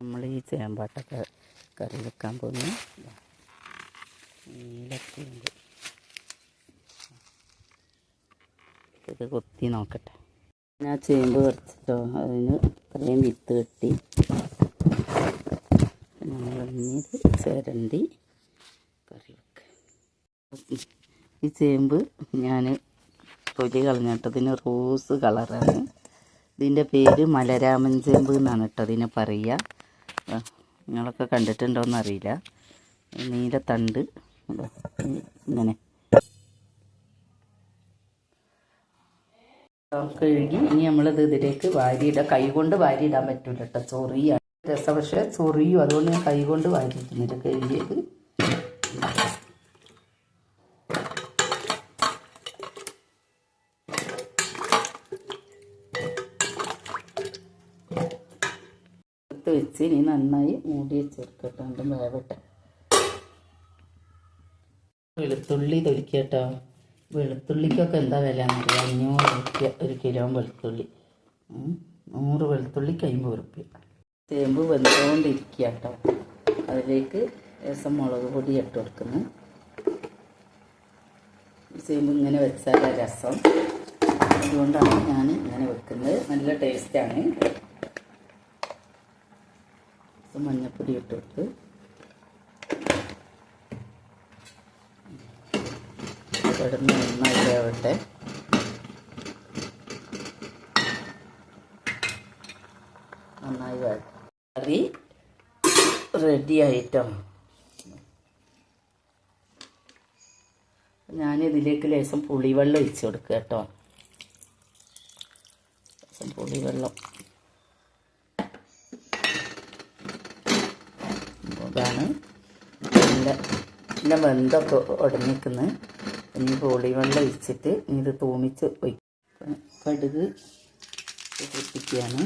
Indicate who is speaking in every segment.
Speaker 1: നമ്മൾ ഈ ചേമ്പാട്ടൊക്കെ കറി വെക്കാൻ പോകുന്നു നീലത്തിയുണ്ട് ഇത് കൊത്തി നോക്കട്ടെ. ഞാൻ ചേമ്പ് പറിച്ചിട്ടോ അതിന് ഇത്രയും വിത്ത് കെട്ടി. നമ്മളിത് ചേരണ്ടി കറി വെക്കുക ഈ ചേമ്പ് ഞാൻ തൊലി കളഞ്ഞിട്ടതിന് റോസ് കളറാണ്. ഇതിന്റെ പേര് മലരാമൻ ചേമ്പ് എന്നാണ് കേട്ടോ അതിനെ പറയുക. ആ, നിങ്ങളൊക്കെ കണ്ടിട്ടുണ്ടോയെന്ന് അറിയില്ല. നീല തണ്ട്. ഇങ്ങനെ. കഴുകി ഇനി നമ്മളിത് ഇതിലേക്ക് വാരിയിടാം. കൈ കൊണ്ട് വാരിയിടാൻ പറ്റൂല കേട്ടോ. ചൊറിയാണ് രസം പക്ഷേ ചൊറിയും അതുകൊണ്ട് ഞാൻ കൈ കൊണ്ട് വാരിയിട്ടുന്നില്ല കഴുകിയത്. എടുത്ത് വെച്ച് ഇനി നന്നായി മൂടി വെച്ചെടുക്കട്ടെ. രണ്ടും വേവട്ടെ. വെളുത്തുള്ളി തൊലിക്കട്ടോ. വെളുത്തുള്ളിക്കൊക്കെ എന്താ വില എന്നറിയാം? അഞ്ഞൂറ് റുപ്യ ഒരു കിലോ വെളുത്തുള്ളി. നൂറ് വെളുത്തുള്ളിക്ക് അമ്പത് റുപ്യ. ചേമ്പ് വെന്തുകൊണ്ടിരിക്കുക കേട്ടോ അതിലേക്ക് രസം മുളക് പൊടി ഇട്ട് കൊടുക്കുന്നു. ചേമ്പ് ഇങ്ങനെ വെച്ചാൽ രസം. അതുകൊണ്ടാണ് ഞാൻ ഇങ്ങനെ വെക്കുന്നത്. നല്ല ടേസ്റ്റാണ് കുറച്ച് മഞ്ഞപ്പൊടി ഇട്ട് കിടന്ന് നന്നായിട്ട് ആവട്ടെ. നന്നായി കറി റെഡി ആയിട്ടോ? ഞാനിതിലേക്ക് ലേശം പുളിവെള്ളം ഒഴിച്ചു കൊടുക്കുക കേട്ടോ. പുളിവെള്ളം. ഇതാണ്. നല്ല നല്ല വെന്തൊക്കെ ഉടഞ്ഞിക്കുന്നത് ഇനി പുളിവെള്ളം ഒഴിച്ചിട്ട് ഇനി ഇത് തൂമിച്ച് വയ്ക്കും കടുക് പൊട്ടിക്കുകയാണ്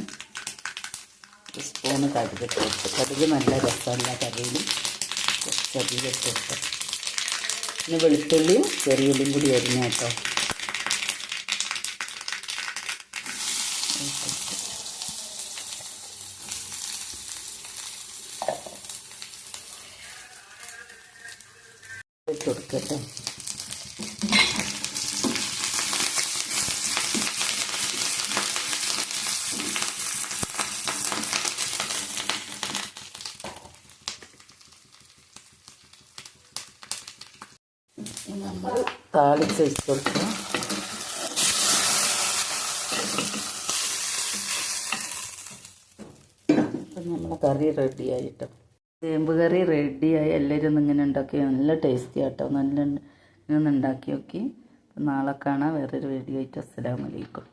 Speaker 1: സ്പൂണ് കടുക് ഇട്ട് കടുക് നല്ല രസമല്ല കറിയിലും കുറച്ചധികം ഇട്ട് കൊടുത്ത്. പിന്നെ വെളുത്തുള്ളിയും ചെറിയുള്ളിയും കൂടി അരിഞ്ഞ കേട്ടോ. ഇട്ട് കൊടുക്കട്ടെ. നമ്മൾ താളിച്ച് വെച്ച് കൊടുക്കണം അപ്പം നമ്മളെ കറി റെഡി ആയിട്ടോ ചേമ്പ് കറി റെഡിയായി എല്ലാവരും ഇങ്ങനെ ഉണ്ടാക്കി. നല്ല ടേസ്റ്റി ആട്ടോ. നല്ല ഇങ്ങനെ ഉണ്ടാക്കി നോക്കി. നാളെ കാണാം. വേറൊരു വീഡിയോ ആയിട്ട്. അസ്സലാമലൈക്കും